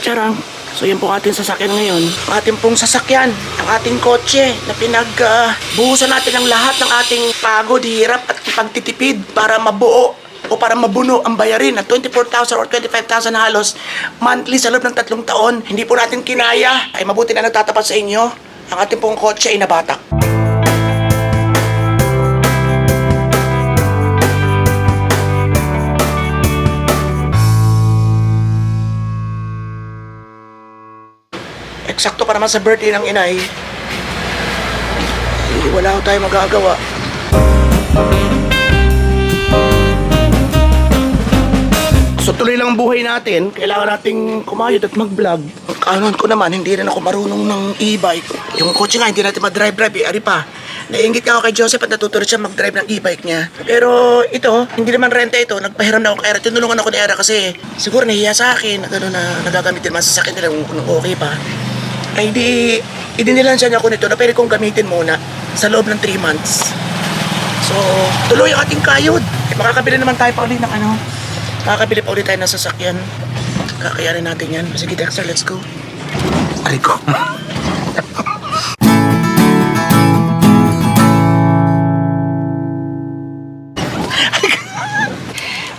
Charang. So yan po ating sasakyan ngayon. Ang ating pong sasakyan, ang ating kotse na pinagbuhusan natin ang lahat ng ating pagod, hirap at pagtitipid para mabuo o para mabuno ang bayarin na 24,000 or 25,000 halos monthly sa loob ng tatlong taon. Hindi po natin kinaya. Ay mabuti na nagtatapat sa inyo. Ang ating pong kotse ay nabatak. Eksakto pa naman sa birthday ng inay. Eh, wala ko tayo magagawa. So tuloy lang ang buhay natin. Kailangan nating kumayod at mag-vlog. Kanon ko naman, hindi rin ako marunong ng e-bike. Yung kotse nga, hindi natin mag-drive-drive. Eh, ari pa. Naingit ako kay Joseph at natutunan siya mag-drive ng e-bike niya. Pero ito, hindi naman renta ito. Nagpahiram na ako kay Era. Tinulungan ako ni Era kasi siguro nahiya sa akin. Gano'n na nagagamit din naman sa sakit nila kung okay pa. Ay di, idinilansya niya ako nito na pwede kong gamitin muna sa loob ng 3 months. So, tuloy ang ating kayod. Eh, makakabili naman tayo pa ulit ng ano. Makakabili pa ulit tayo ng sasakyan. Kakayanin natin yan. Sige, Dexter, let's go. Aray ko.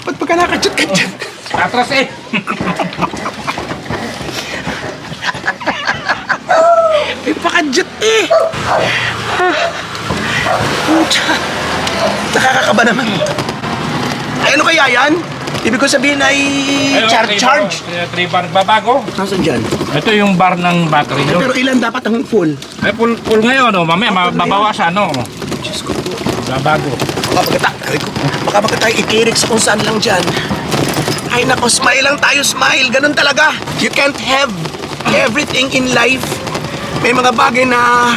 Ba't pagka nakachut ka dyan? Atras eh. May pakadjut eh. Ah. Pucha. Nakakakaba naman. Ay, ano kaya yan? Ibig ko sabihin ay charge charge. Three bar babago. Nasaan dyan? Ito yung bar ng battery nyo. Pero ilan dapat ang full? Ay, full, full ngayon, no? Mamaya, mababawasan, no? Diyos ko po. Babago. Baka aray ko. Baka magkata ikirik sa kung saan lang dyan. Ay nako, smile lang tayo, smile. Ganun talaga. You can't have everything in life. May mga bagay na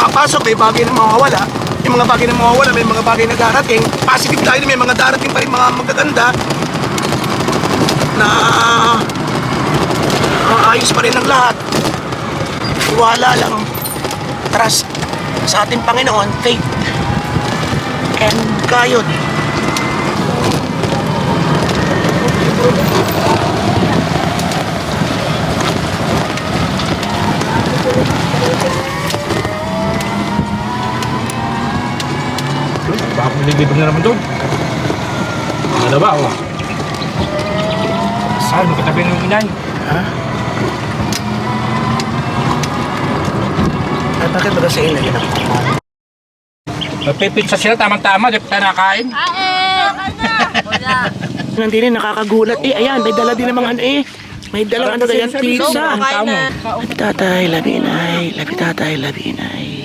papasok, may bagay na mawawala. May mga bagay na mawawala, may mga bagay na darating. Positive tayo, may mga darating pa rin mga magaganda na maayos pa rin ang lahat. Wala lang. Trust sa ating Panginoon, faith and kayod. Libre na naman doon. Ano ba, oh? Saan, magkatabi ng inay. Ha? At bakit ba sa ina yun ako? Magpipitsa sila, tamang-tama, di pa tayo nakain. Nandito nakakagulat eh. Ayan, may dala din namang ano eh. May dalang ano ganyan, pizza. Labi tatay, labi inay. Labi tatay, labi inay.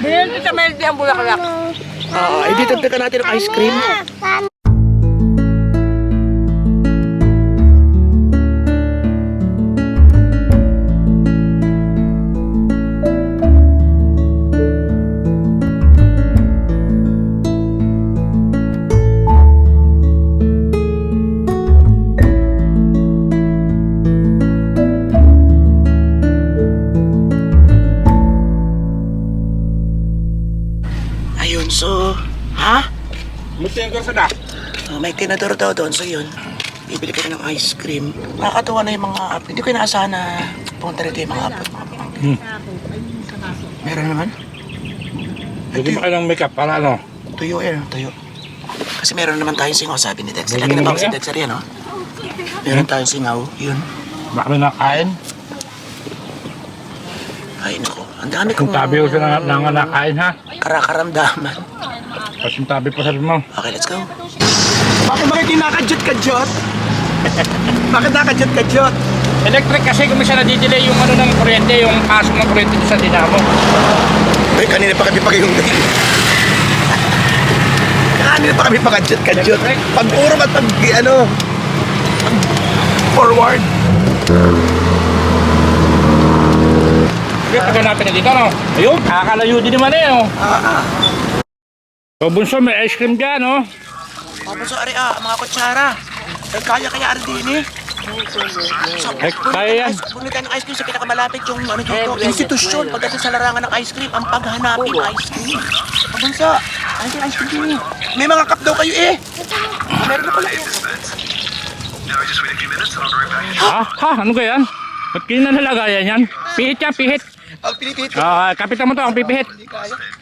Bilhin sa Melody ang bulaklak. Ah, uh, dito natin ng ice cream. Gusto yung kurso na. Uh, may tinador daw doon, so yun. Bibili ka na ng ice cream. Nakakatuwa na yung mga app. Hindi ko inaasahan na pumunta rito yung mga pamangkin. Hmm. Meron naman? Bigyan mo kayo ng makeup para ano. Tuyo eh, tuyo. Kasi meron naman tayong singaw, sabi ni Dexter. Lagi na ba si Dexter yan, no? Meron tayong singaw, yun. Baka may nakain. Ay, nako. Ang dami kong Kung tabi ko siya na, na nakain, ha? karakaramdaman. Tapos yung tabi pa sa mo. Okay, let's go. Bakit bakit kinakadyot-kadyot? bakit nakadyot-kadyot? Electric kasi kung minsan nadidelay yung ano ng kuryente, yung pasok ng kuryente sa dinamo. Ay, kanina pa kami pa kayong Kanina pa kami pa kadyot-kadyot. Pag urong at pag, ano, pag forward. Kaya pag hanapin na dito, no? Ayun, nakakalayo din naman eh, oh. Ah, ah. So, bunso, may ice cream dyan, oh. Tapos so, ari, ah, mga kutsara. Ay, kaya kaya ari din eh. So, Ay, kaya yan. Bumili tayo ng ice cream sa pinakamalapit yung ano dito, institusyon pagdating sa larangan ng ice cream, ang paghanapin ng ice cream. Pabunsa, ano yung ice cream din eh? May mga cup daw kayo eh. Meron na pala eh. Ha? Ha? Ano kaya yan? Ba't kinanalagayan yan? Pihit yan, pihit. Ang pinitit Ah, kapitan mo to, ang pipihit. Hindi kaya.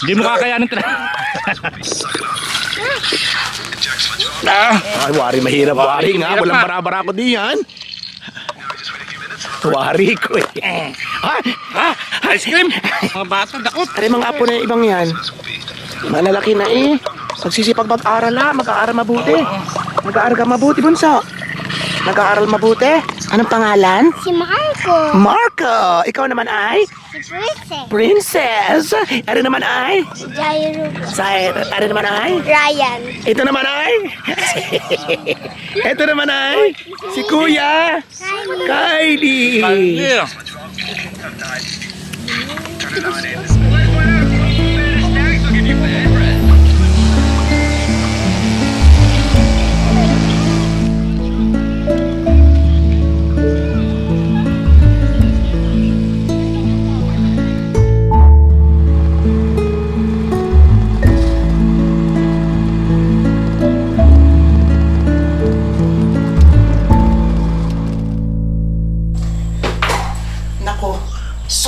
Hindi mo kakayanin ito. ah, Ay, wari mahirap, wari nga. Mahirap Walang barabara ko diyan. Wari ko eh. Ha? Ha? ice cream. Mga bata, dakot. Are mga apo na ibang yan. Malalaki na eh. Magsisipag mag-aral ha. Mag-aaral mabuti. Mag-aaral ka mabuti, bunso. Mag-aaral mabuti. Anong pangalan? Si Marco. Marco! Ikaw naman ay? Si Princess. Princess! Ano naman ay? Si Jairo. Sa, ano naman ay? Ryan. Ito naman ay? Ito naman ay? Si Kuya! Kylie! Yeah. Nako,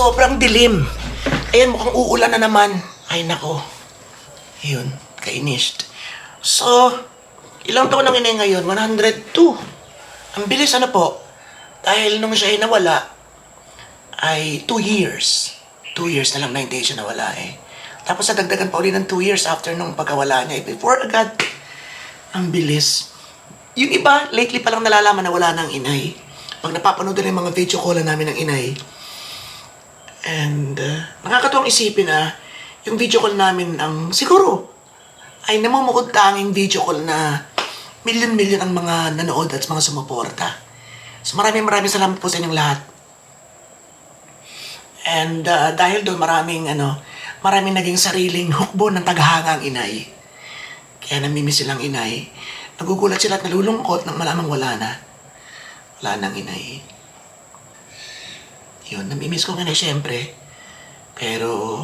sobrang dilim. Ayan, mukhang uulan na naman. Ay, nako. Yun, kainished. So, ilang taon ang inay ngayon? 102. Ang bilis, ano po? Dahil nung siya ay nawala, ay 2 years. 2 years na lang na hindi siya nawala eh. Tapos nadagdagan pa ulit ng 2 years after nung pagkawala niya. eh. Before agad, ang bilis. Yung iba, lately pa lang nalalaman na wala ng inay. Pag napapanood nila yung mga video call namin ng inay, and uh, nakakatuwang isipin na yung video call namin ang siguro ay namumukod tanging video call na milyon-milyon ang mga nanood at mga sumuporta. So maraming maraming salamat po sa inyong lahat. And uh, dahil doon maraming ano, maraming naging sariling hukbo ng tagahanga ang inay. Kaya namimiss silang inay. Nagugulat sila at nalulungkot nang malamang wala na. Wala nang inay. Yun, namimiss ko nga na siyempre. Pero,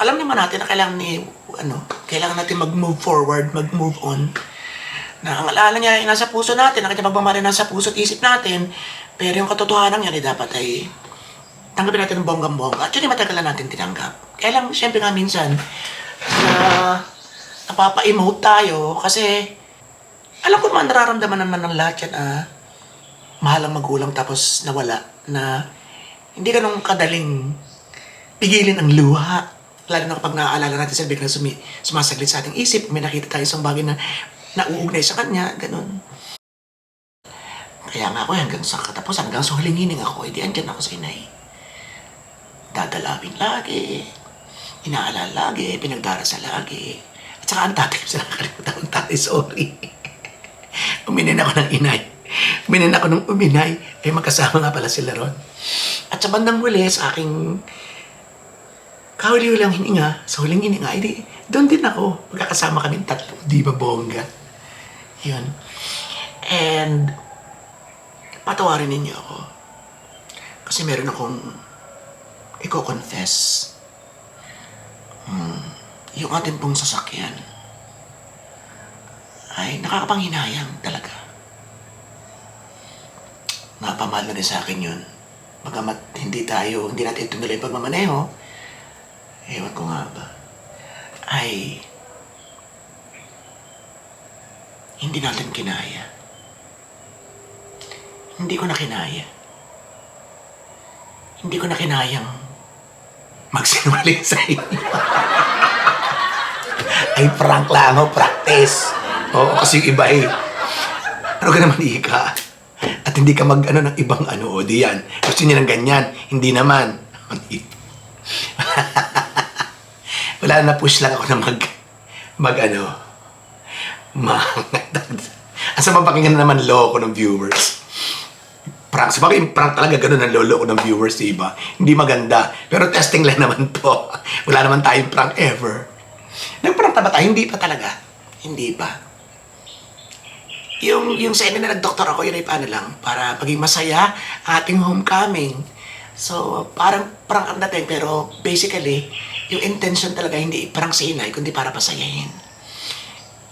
alam naman natin na kailangan ni, ano, kailangan natin mag-move forward, mag-move on. Na ang alaala niya ay nasa puso natin, ang kanyang pagmamahal nasa puso at isip natin. Pero yung katotohanan niya ay dapat ay tanggapin natin ng bonggang-bongga. Actually, matagal na natin tinanggap. Kaya lang, siyempre nga minsan, na napapa-emote tayo kasi alam ko naman, nararamdaman naman ng lahat yan, ah, mahal ang magulang tapos nawala na hindi ganun kadaling pigilin ang luha. Lalo na kapag naaalala natin sila biglang sumi, sumasaglit sa ating isip, may nakita tayo isang bagay na nauugnay sa kanya, ganun. Kaya nga ako hanggang sa katapusan, hanggang sa huling hining ako, edi andyan ako sa inay. Dadalawin lagi, inaalala lagi, pinagdarasal lagi. At saka ang tatay, sa nakalimutan ang tatay, sorry. Uminin ako ng inay. Uminin ako ng uminay. Eh, magkasama nga pala sila ron. At sa bandang huli, sa aking kahuli-hulang hininga, sa huling hininga, edi, doon din ako. Magkakasama kami tatlo. Di ba bongga? Yun. And, patawarin ninyo ako. Kasi meron akong i-confess. Hmm, yung ating pong sasakyan ay nakakapanghinayang talaga. Napamahal na rin sa akin yun. Bagamat hindi tayo, hindi natin ituloy yung pagmamaneho, ewan ko nga ba, ay hindi natin kinaya. Hindi ko na kinaya. Hindi ko na kinayang magsinungaling sa ay prank lang ako, practice. Oo, kasi iba eh. Ano ka naman ika? At hindi ka mag ano ng ibang ano, o di yan. Gusto niya ng ganyan, hindi naman. Wala na push lang ako na mag mag ano mag Asa mapakinggan na naman loko ng viewers. Prank. Sa bagay, prank talaga ganun ang lolo ko ng viewers, di ba? Hindi maganda. Pero testing lang naman po. Wala naman tayong prank ever. Nagprank na ba tayo? Hindi pa talaga. Hindi pa. Yung, yung sa inyo na nag-doktor ako, yun ay paano lang, para maging masaya ating homecoming. So, parang prank ang dating, pero basically, yung intention talaga hindi prank si inay, kundi para pasayahin.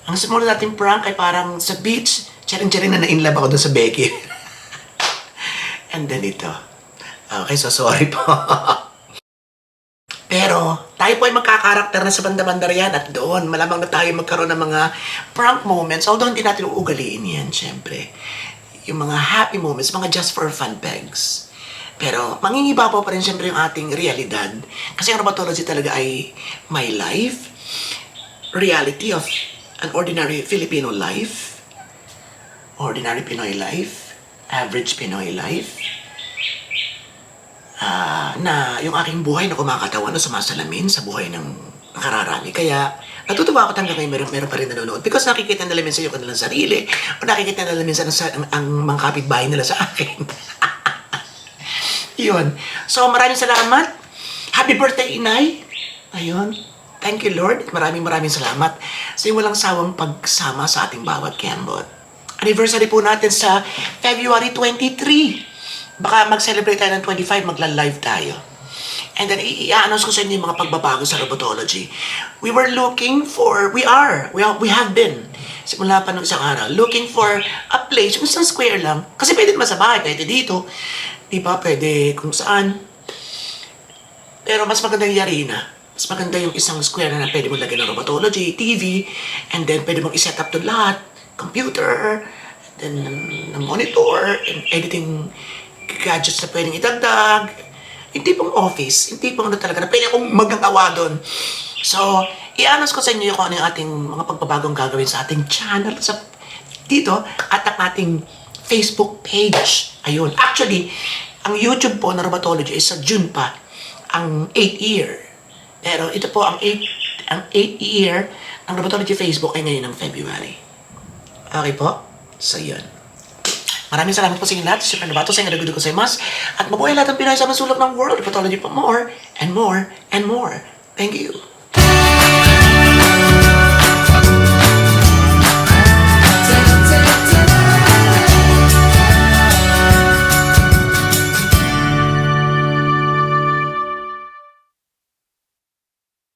Ang sumunod nating prank ay parang sa beach, Charing-charing na na-inlove ako dun sa Becky. And then ito. Okay, so sorry po. Tayo po ay magkakarakter na sa banda-banda at doon, malamang na tayo magkaroon ng mga prank moments. Although hindi natin uugaliin yan, syempre. Yung mga happy moments, mga just for fun pegs. Pero, mangingibabaw pa rin syempre yung ating realidad. Kasi ang Romatology talaga ay my life, reality of an ordinary Filipino life, ordinary Pinoy life, average Pinoy life, ah, na yung aking buhay na kumakatawan na sumasalamin sa buhay ng nakararami. Kaya, natutuwa ako hanggang ngayon meron, meron pa rin nanonood because nakikita nila minsan yung kanilang sarili o nakikita nila minsan ang, ang, ang mga kapitbahay nila sa akin. Yun. So, maraming salamat. Happy birthday, Inay. Ayun. Thank you, Lord. Maraming maraming salamat sa walang sawang pagsama sa ating bawat kembot. Anniversary po natin sa February 23. Baka mag-celebrate tayo ng 25, magla-live tayo. And then, i-announce ko sa inyo yung mga pagbabago sa robotology. We were looking for, we are, we, are, we have been, simula pa nung isang araw, looking for a place, yung isang square lang. Kasi pwede naman sa bahay, pwede dito. Di ba? Pwede kung saan. Pero mas maganda yung Yarina. Mas maganda yung isang square na pwede mo lagyan ng robotology, TV, and then pwede mong i-set up to lahat. Computer, then ng monitor, and editing gadgets na pwedeng idagdag. Yung tipong office, yung tipong ano talaga na pwede akong magagawa doon. So, i-announce ko sa inyo kung ano yung ating mga pagbabagong gagawin sa ating channel sa dito at ang ating Facebook page. Ayun. Actually, ang YouTube po na Romatology is sa June pa, ang 8th year. Pero ito po, ang 8 ang 8th year ng Romatology Facebook ay ngayon ng February. Okay po? So, yun. Maraming salamat po sa inyo lahat. Super Nabato sa inyo nagudo ko sa mas. At mabuhay lahat ng Pinoy sa masulok ng world. Romatology po more and more and more. Thank you.